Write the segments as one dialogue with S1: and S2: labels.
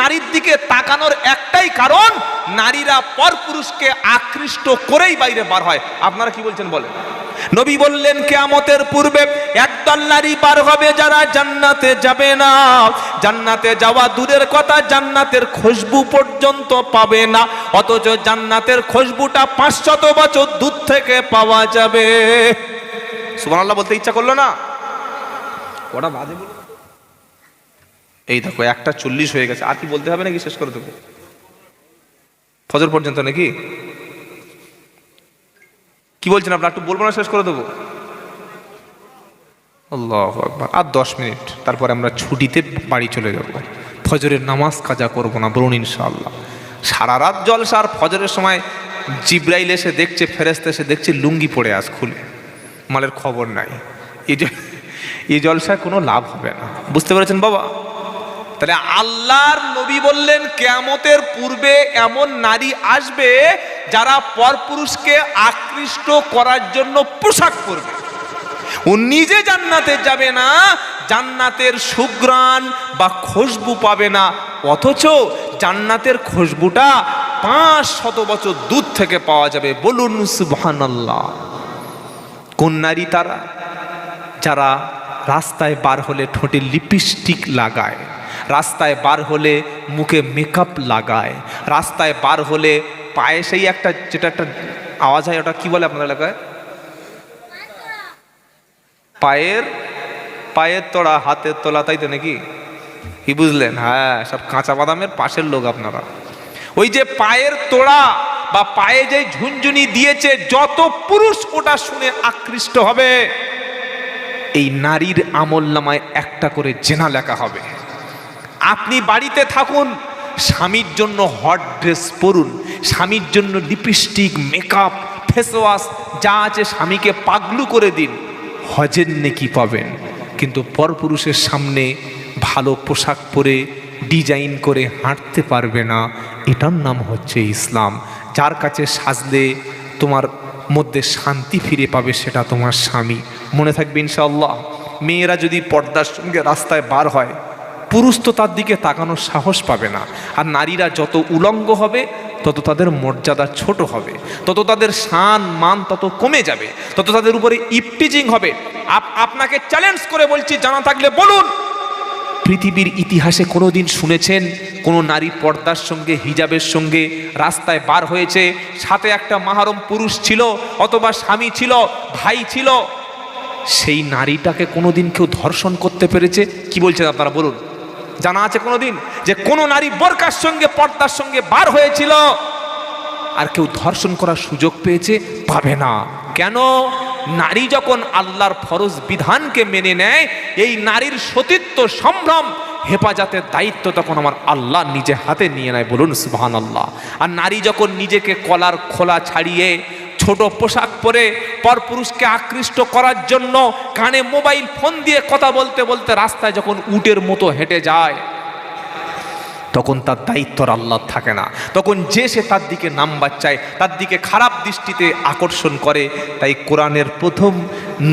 S1: নারীর দিকে তাকানোর একটাই কারণ, নারীরা পরপুরুষকে আকৃষ্ট করেই বাইরে বার হয়। আপনারা কি বলছেন বলেন? নবী বললেন, কেয়ামতের পূর্বে একদল নারী পার হবে যারা জান্নাতে যাবে না। জান্নাতে যাওয়া দূরের কথা জান্নাতের খুশবু পর্যন্ত পাবে না। অথচ জান্নাতের খুশবুটা পাঁচশত বছর দূর থেকে পাওয়া যাবে। সুবহানাল্লাহ বলতে ইচ্ছা করল না? ওটা বাজে বলো এই দেখো, একটা চল্লিশ হয়ে গেছে। আর কি বলতে হবে নাকি? শেষ করে দেবো। ফজর পর্যন্ত নাকি? কি বলছেন আপনার? একটু বলব না, শেষ করে দেবো? আর দশ মিনিট, তারপরে আমরা ছুটিতে বাড়ি চলে যাব। ফজরের নামাজ কাজা করব না, বলুন ইনশাআল্লাহ। সারা রাত জলসা, আর ফজরের সময় জিব্রাইল এসে দেখছে ফেরেস্তে এসে দেখছে, লুঙ্গি পড়ে আস খুলে। মালের খবর নাই। এই জলসায় কোনো লাভ হবে না। বুঝতে পেরেছেন বাবা? তাহলে আল্লাহর নবী বললেন, কেয়ামতের পূর্বে এমন নারী আসবে যারা পরপুরুষকে আকৃষ্ট করার জন্য পোশাক পরবে। ও নিজে জান্নাতে যাবে না, জান্নাতের সুগ্রাণ বা খুশবু পাবে না। অথচ জান্নাতের খুশবুটা পাঁচ শত বছর দূর থেকে পাওয়া যাবে। বলুন, সুবহানাল্লাহ। কোন নারী তারা? যারা রাস্তায় বার হলে ঠোঁটে লিপস্টিক লাগায়। রাস্তায় বার হলে মুখে মেকআপ লাগায়। রাস্তায় বার হলে পায়ে সেই একটা যেটা একটা আওয়াজ হয়, ওটা কি বলে আপনার এলাকায়? পায়ের পায়ের তোড়া, হাতের তোলা, তাই তো নাকি? কি বুঝলেন? হ্যাঁ সব কাঁচা বাদামের পাশের লোক আপনারা। ওই যে পায়ের তোড়া বা পায়ে যে ঝুনঝুনি দিয়েছে, যত পুরুষ ওটা শুনে আকৃষ্ট হবে। এই নারীর আমল নামায় একটা করে জেনা লেখা হবে। আপনি বাড়িতে থাকুন, স্বামীর জন্য হট ড্রেস পরুন, স্বামীর জন্য লিপস্টিক মেকআপ ফেসওয়াশ যা আছে স্বামীকে পাগলু করে দিন। হজের নেকি পাবেন, কিন্তু পরপুরুষের সামনে ভালো পোশাক পরে ডিজাইন করে হাঁটতে পারবে না, এটার নাম হচ্ছে ইসলাম। যার কাছে সাজলে তোমার মধ্যে শান্তি ফিরে পাবে সেটা তোমার স্বামী। মনে থাকবে ইনশাআল্লাহ, মেয়েরা যদি পর্দার সঙ্গে রাস্তায় বার হয় পুরুষ তো তার দিকে তাকানোর সাহস পাবে না। আর নারীরা যত উলঙ্গ হবে, তত তাদের মর্যাদা ছোট হবে। তত তাদের সান, মান তত কমে যাবে। তত তাদের উপরে ইপটিজিং হবে। আপ- আপনাকে চ্যালেঞ্জ করে বলছি, জানা থাকলে বলুন। পৃথিবীর ইতিহাসে কোনোদিন শুনেছেন, কোনো নারী পর্দার সঙ্গে, হিজাবের সঙ্গে রাস্তায় বার হয়েছে, সাথে একটা মাহারম পুরুষ ছিল, অথবা স্বামী ছিল, ভাই ছিল। সেই নারীটাকে কোনোদিন কেউ ধর্ষণ করতে পেরেছে? কি বলছেন আপনারা, বলুন। জানা আছে কোনোদিন? যে কোনো নারী বোরকার সঙ্গে, পর্দার সঙ্গে বার হয়েছিল। আর কেউ ধর্ষণ করার সুযোগ পেয়েছে, পাবে না। কেন? নারী যখন আল্লাহর ফরজ বিধানকে মেনে নেয়, এই নারীর সতীত্ব সম্ভ্রম, হেফাজতের দায়িত্ব তখন আমার আল্লাহ নিজে হাতে নিয়ে নেয় বলুন সুবহান আল্লাহ আর নারী যখন নিজেকে কলার খোলা ছাড়িয়ে ছোট পোশাক পরে পরপুরুষকে আকৃষ্ট করার জন্য কানে মোবাইল ফোন দিয়ে কথা বলতে বলতে রাস্তায় যখন উটের মতো হেঁটে যায় তখন তার দায়িত্ব আর আল্লাহ থাকে না। তখন যে সে তার দিকে নাম্বার চায় তার দিকে খারাপ দৃষ্টিতে আকর্ষণ করে, তাই কোরআনের প্রথম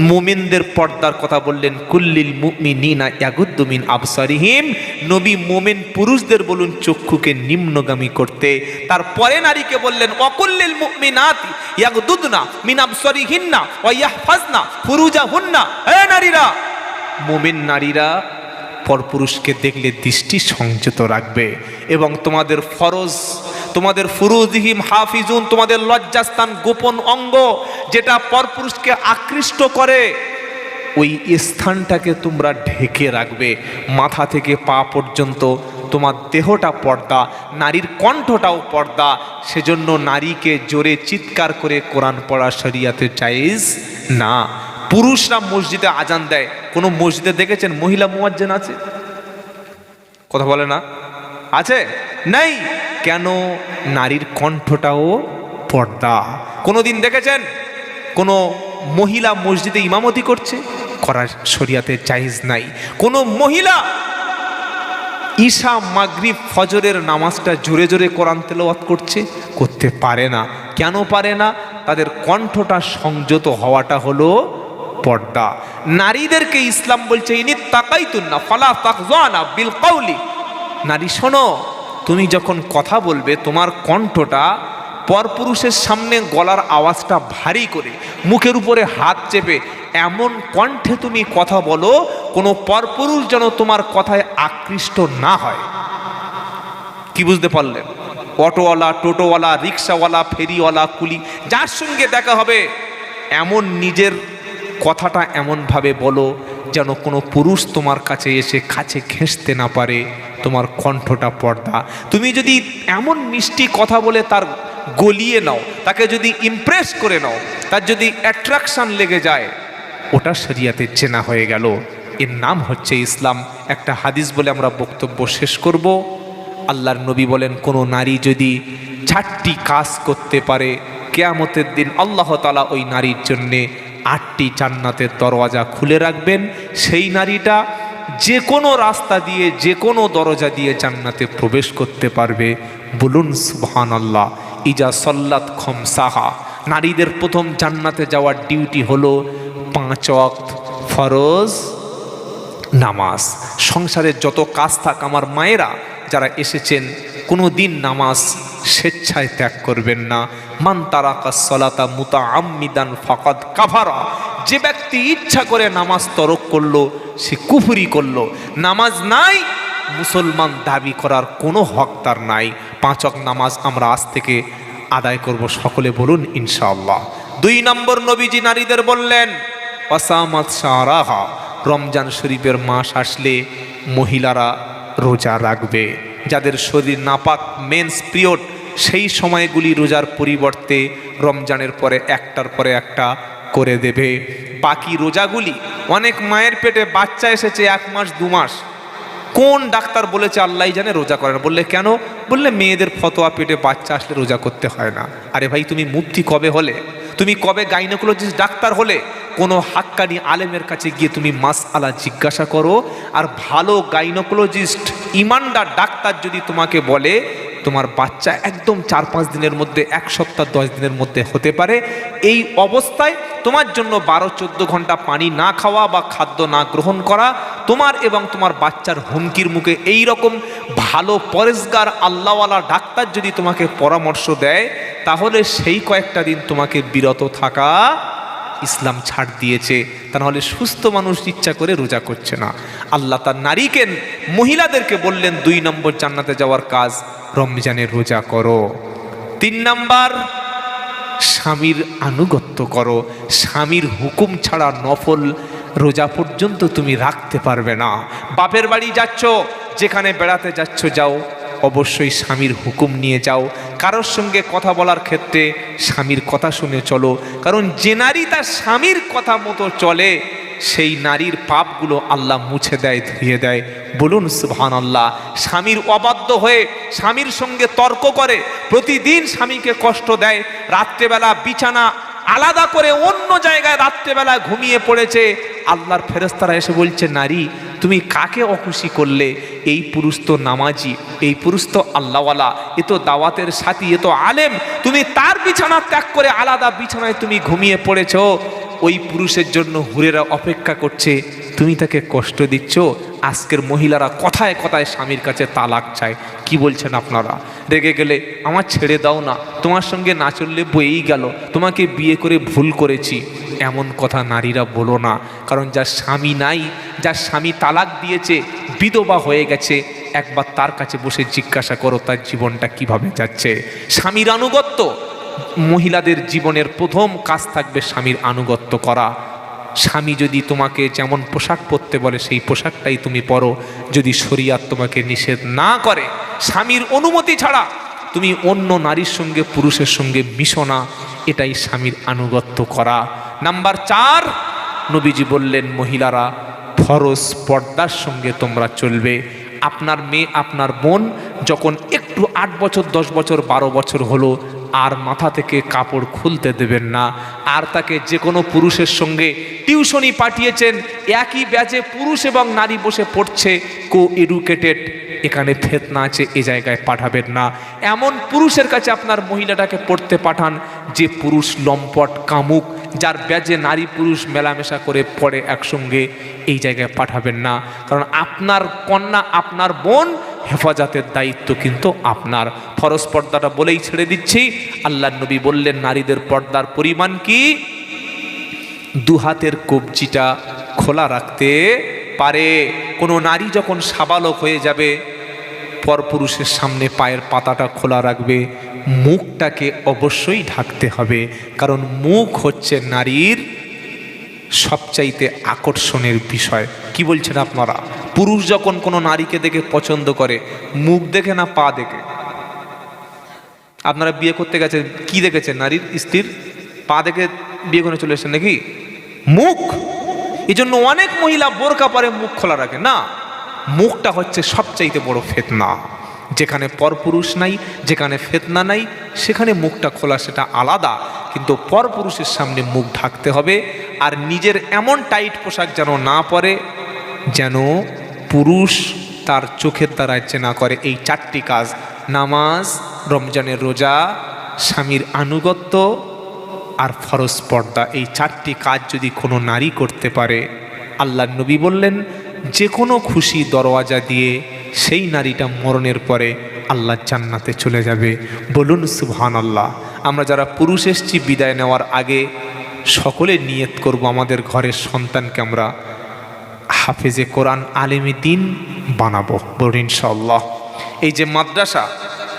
S1: মোমেনদের পর্দার কথা বললেন, কুল্লিল মুমি নিনা ইয়াগুদ্দুমিন আবসারিহিম। নবী মোমেন পুরুষদের বলুন, চক্ষুকে নিম্নগামী করতে। তারপরে নারীকে বললেন অকুল্লিল মুমিনাতি ইয়াগুদুদনা মিন আবসারিহিন্না ওয়া ইয়াহফাজনা ফুরুজাহুন্না। হে নারীরা, মোমেন নারীরা পরপুরুষকে দেখলে দৃষ্টি সংযত রাখবে এবং তোমাদের ফরজ, তোমাদের ফুরুজহিম হাফিজুন, তোমাদের লজ্জাস্থান গোপন অঙ্গ যেটা পরপুরুষকে আকৃষ্ট করে, ওই স্থানটাকে তোমরা ঢেকে রাখবে। মাথা থেকে পা পর্যন্ত তোমার দেহটা পর্দা, নারীর কণ্ঠটাও পর্দা। সেজন্য নারীকে জোরে চিৎকার করে কোরআন পড়া শরিয়াতে চাইজ না। পুরুষরা মসজিদে আজান দেয়। কোনো মসজিদে দেখেছেন মহিলা মুয়াজ্জেন আছে? কথা বলে না? আছে? নাই। কেন? নারীর কণ্ঠটাও পর্দা। কোনো দিন দেখেছেন? কোনো মহিলা মসজিদে ইমামতি করছে? করার শরিয়াতে জায়েজ নাই। কোনো মহিলা ঈশা, মাগরিব, ফজরের নামাজটা জোরে জোরে কোরআন তেলাওয়াত করছে, করতে পারে না। কেন পারে না? তাদের কণ্ঠটা সংযত হওয়াটা হলো পর্দা। নারীদেরকে ইসলাম বলছে, ইনি তাকাইতুন না ফালা তাকজানা বিল কাউলি নারী, শোনো, তুমি যখন কথা বলবে, তোমার কণ্ঠটা পরপুরুষের সামনে গলার আওয়াজটা ভারী করে, মুখের উপরে হাত চেপে, এমন কণ্ঠে তুমি কথা বলো, কোনো পরপুরুষ যেন তোমার কথায় আকৃষ্ট না হয়। কি বুঝতে পারলেন? অটোওয়ালা, টোটোওয়ালা, রিক্সাওয়ালা, ফেরিওয়ালা, কুলি, যার সঙ্গে দেখা হবে, এমন নিজের কথাটা এমনভাবে বলো যেন কোনো পুরুষ তোমার কাছে এসে কাছে ঘেঁষতে না পারে তোমার কণ্ঠটা পর্দা। তুমি যদি এমন মিষ্টি কথা বলে তার গলিয়ে নাও, তাকে যদি ইমপ্রেস করে নাও, তার যদি অ্যাট্রাকশন লেগে যায়, ওটা শরিয়াতে চেনা হয়ে গেল। এর নাম হচ্ছে ইসলাম। একটা হাদিস বলে আমরা বক্তব্য শেষ করব। আল্লাহর নবী বলেন, কোনো নারী যদি চারটি কাজ করতে পারে, কেয়ামতের দিন আল্লাহ তালা ওই নারীর জন্যে আটটি জান্নাতের দরওয়াজা খুলে রাখবেন। সেই নারীটা যে কোনো রাস্তা দিয়ে যে কোনো দরজা দিয়ে জান্নাতে প্রবেশ করতে পারবে। বলুন সুবহান আল্লাহ ইজা সল্লাত খম সাহা নারীদের প্রথম জান্নাতে যাওয়ার ডিউটি হলো পাঁচ অক্ত ফরজ নামাজ। সংসারের যত কাজ থাক, আমার মায়েরা যারা এসেছেন কোনো দিন নামাজ স্বেচ্ছায় ত্যাগ করবেন না। মান তারাকা মুতা আম্মিদান ফাকাদ কাভারা যে ব্যক্তি ইচ্ছা করে নামাজ তরক করল, সে কুফুরি করল। নামাজ নাই, মুসলমান দাবি করার কোনো হক তার নাই। পাঁচক নামাজ আমরা আজ থেকে আদায় করব, সকলে বলুন ইনশাআল্লাহ। দুই নম্বর নবীজি নারীদের বললেন অসামাত সারাহা রমজান শরীফের মাস আসলে মহিলারা রোজা রাখবে। যাদের শরীর নাপাক, মেন্স, পিরিয়ড সেই সময়গুলি রোজার পরিবর্তে রমজানের পরে একটার পরে একটা করে দেবে। বাকি রোজাগুলি অনেক মায়ের পেটে বাচ্চা এসেছে এক মাস, দু মাস। কোন ডাক্তার বলেছে আল্লাহ জানে রোজা করে না। বললে কেন? বললে মেয়েদের ফতোয়া পেটে বাচ্চা আসলে রোজা করতে হয় না। আরে ভাই, তুমি মুক্তি কবে হলে? তুমি কবে গাইনোকোলজিস্ট ডাক্তার হলে? কোনো হাক্কানি আলেমের কাছে গিয়ে তুমি মাস আলা জিজ্ঞাসা করো। আর ভালো গাইনোকোলজিস্ট, ইমানদার ডাক্তার যদি তোমাকে বলে তোমার বাচ্চা একদম চার পাঁচ দিনের মধ্যে, এক সপ্তাহ দশ দিনের মধ্যে হতে পারে। এই অবস্থায় তোমার জন্য বারো চোদ্দ ঘণ্টা পানি না খাওয়া বা খাদ্য না গ্রহণ করা, তোমার এবং তোমার বাচ্চার হুমকির মুখে এই রকম ভালো পরেশগার আল্লাহওয়ালা ডাক্তার যদি তোমাকে পরামর্শ দেয়, তাহলে সেই কয়েকটা দিন তোমাকে বিরত থাকা ইসলাম ছাড় দিয়েছে, তা নাহলে সুস্থ মানুষ ইচ্ছা করে রোজা করছে না। আল্লাহ তার নারীকে, মহিলাদেরকে বললেন, দুই নম্বর জান্নাতে যাওয়ার কাজ রমজানের রোজা করো। তিন নাম্বার, স্বামীর আনুগত্য করো। স্বামীর হুকুম ছাড়া নফল রোজা পর্যন্ত তুমি রাখতে পারবে না। বাপের বাড়ি যাচ্ছ, যেখানে বেড়াতে যাচ্ছ, যাও। অবশ্যই স্বামীর হুকুম নিয়ে যাও। কারোর সঙ্গে কথা বলার ক্ষেত্রে স্বামীর কথা শুনে চলো। কারণ যে নারী তার স্বামীর কথা মতো চলে, সেই নারীর পাপগুলো আল্লাহ মুছে দেয়, ধুয়ে দেয়। বলুন সুবহান আল্লাহ স্বামীর অবাধ্য হয়ে স্বামীর সঙ্গে তর্ক করে, প্রতিদিন স্বামীকে কষ্ট দেয়। রাত্রেবেলা বিছানা আলাদা করে অন্য জায়গায় রাত্রেবেলা ঘুমিয়ে পড়েছে। আল্লাহর ফেরেস্তারা এসে বলছে, নারী তুমি কাকে অখুশি করলে? এই পুরুষ তো নামাজি, এই পুরুষ তো আল্লাহওয়ালা, এ তো দাওয়াতের সাথী, এ তো আলেম। তুমি তার বিছানা ত্যাগ করে আলাদা বিছানায় তুমি ঘুমিয়ে পড়েছো। ওই পুরুষের জন্য হুরেরা অপেক্ষা করছে, তুমি তাকে কষ্ট দিচ্ছ? আজকের মহিলারা কথায় কথায় স্বামীর কাছে তালাক চায়। কি বলছেন আপনারা? রেগে গেলে, আমার ছেড়ে দাও না, তোমার সঙ্গে না চললে বয়েই গেল, তোমাকে বিয়ে করে ভুল করেছি। এমন কথা নারীরা বলো না, কারণ যার স্বামী নাই, যার স্বামী তালাক দিয়েছে, বিধবা হয়ে গেছে, একবার তার কাছে বসে জিজ্ঞাসা করো, তার জীবনটা কীভাবে যাচ্ছে? স্বামীর আনুগত্য মহিলাদের জীবনের প্রথম কাজ থাকবে স্বামীর আনুগত্য করা। স্বামী যদি তোমাকে যেমন পোশাক পরতে বলে, সেই পোশাকটাই তুমি পরো। যদি শরিয়াত তোমাকে নিষেধ না করে, স্বামীর অনুমতি ছাড়া তুমি অন্য নারীর সঙ্গে, পুরুষের সঙ্গে মিশো না। এটাই স্বামীর আনুগত্য করা। নাম্বার চার, নবীজি বললেন, মহিলারা, ফরজ পর্দার সঙ্গে তোমরা চলবে। আপনার মেয়ে, আপনার বোন যখন একটু আট বছর, দশ বছর, বারো বছর হলো আর মাথা থেকে কাপড় খুলতে দেবেন না। আর তাকে যে কোনো পুরুষের সঙ্গে টিউশনি পাঠিয়েছেন। একই ব্যাচে পুরুষ এবং নারী বসে পড়ছে। কো এডুকেটেড এখানে ফেতনা আছে, এ জায়গায় পাঠাবেন না। এমন পুরুষের কাছে আপনার মহিলাটাকে পড়তে পাঠান যে পুরুষ লম্পট, কামুক, যার ব্যাজে নারী পুরুষ মেলামেশা করে পড়ে একসঙ্গে, এই জায়গায় পাঠাবেন না। কারণ আপনার কন্যা, আপনার বোন হেফাজতের দায়িত্ব কিন্তু আপনার। ফরজ পর্দাটা বলেই ছেড়ে দিচ্ছি। আল্লাহ নবী বললেন, নারীদের পর্দার পরিমাণ কি? দু হাতের কবজিটা খোলা রাখতে পারে। কোনো নারী যখন সাবালক হয়ে যাবে, পরপুরুষের সামনে পায়ের পাতাটা খোলা রাখবে, মুখটাকে অবশ্যই ঢাকতে হবে। কারণ মুখ হচ্ছে নারীর সবচাইতে আকর্ষণের বিষয়। কি বলছেন আপনারা? পুরুষ যখন কোনো নারীকে দেখে পছন্দ করে, মুখ দেখে না পা দেখে? আপনারা বিয়ে করতে গেছেন, কি দেখেছেন? নারীর স্ত্রীর পা দেখে বিয়ে করে চলে এসেছেন নাকি? মুখ! এই জন্য অনেক মহিলা বোরকা পরে মুখ খোলা রাখে। না, মুখটা হচ্ছে সবচাইতে বড় ফেতনা। যেখানে পরপুরুষ নাই, যেখানে ফেতনা নাই, সেখানে মুখটা খোলা সেটা আলাদা। কিন্তু পরপুরুষের সামনে মুখ ঢাকতে হবে, আর নিজের এমন টাইট পোশাক যেন না পরে, যেন পুরুষ তার চোখের দ্বারায় চেনা করে এই চারটি কাজ। নামাজ, রমজানের রোজা, স্বামীর আনুগত্য আর ফরজ পর্দা। এই চারটি কাজ যদি কোনো নারী করতে পারে আল্লাহ নবী বললেন, যে কোনো খুশি দরওয়াজা দিয়ে সেই নারীটা মরণের পরে আল্লাহ জান্নাতে চলে যাবে। বলুন সুবহান আল্লাহ আমরা যারা পুরুষ এসছি, বিদায় নেওয়ার আগে সকলে নিয়ত করব আমাদের ঘরের সন্তানকে আমরা। হাফেজে কোরআন আলেমী দিন বানাবো। বলুন ইনশাল্লাহ এই যে মাদ্রাসা,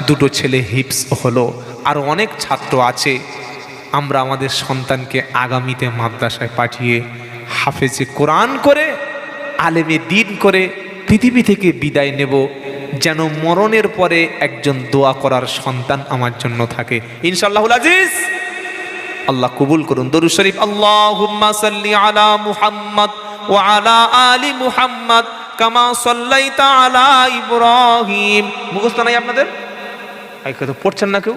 S1: দুটো ছেলে হিপস হলো আরও অনেক ছাত্র আছে। আমরা আমাদের সন্তানকে আগামীতে মাদ্রাসায় পাঠিয়ে হাফেজে কোরআন করে, আলেমে দিন করে পৃথিবী থেকে বিদায় নেব, যেন মরণের পরে একজন দোয়া করার সন্তান আমার জন্য থাকে। ইনশাল্লাহুল আজিজ! আল্লাহ কবুল করুন। দরুদ শরীফ সাল্লি আলা মুহাম্মদ। আলা আলি মুহাম্মদ কামা সল্লাইতা আলা ইব্রাহিম। মুখস্থ নাই আপনাদের? পড়ছেন না কেউ?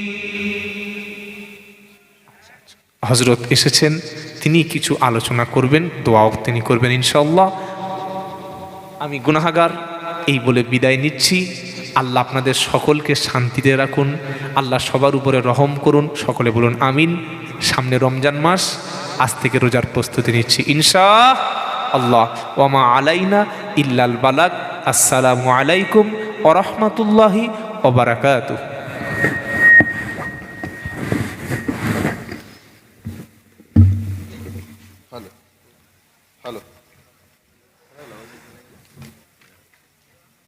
S1: হজরত এসেছেন, তিনি কিছু আলোচনা করবেন, দোয়াও তিনি করবেন ইনশাল্লাহ আমি গুনাহাগার, এই বলে বিদায় নিচ্ছি। আল্লাহ আপনাদের সকলকে শান্তিতে রাখুন, আল্লাহ সবার উপরে রহম করুন, সকলে বলুন আমিন। সামনে রমজান মাস, আজ থেকে রোজার প্রস্তুতি নিচ্ছি ইনশা আল্লাহ ওয়ামা আলাইনা ইল্লাল বালাক আসসালামু আলাইকুম ওরহমতুল্লাহি ওবরাকাতুহ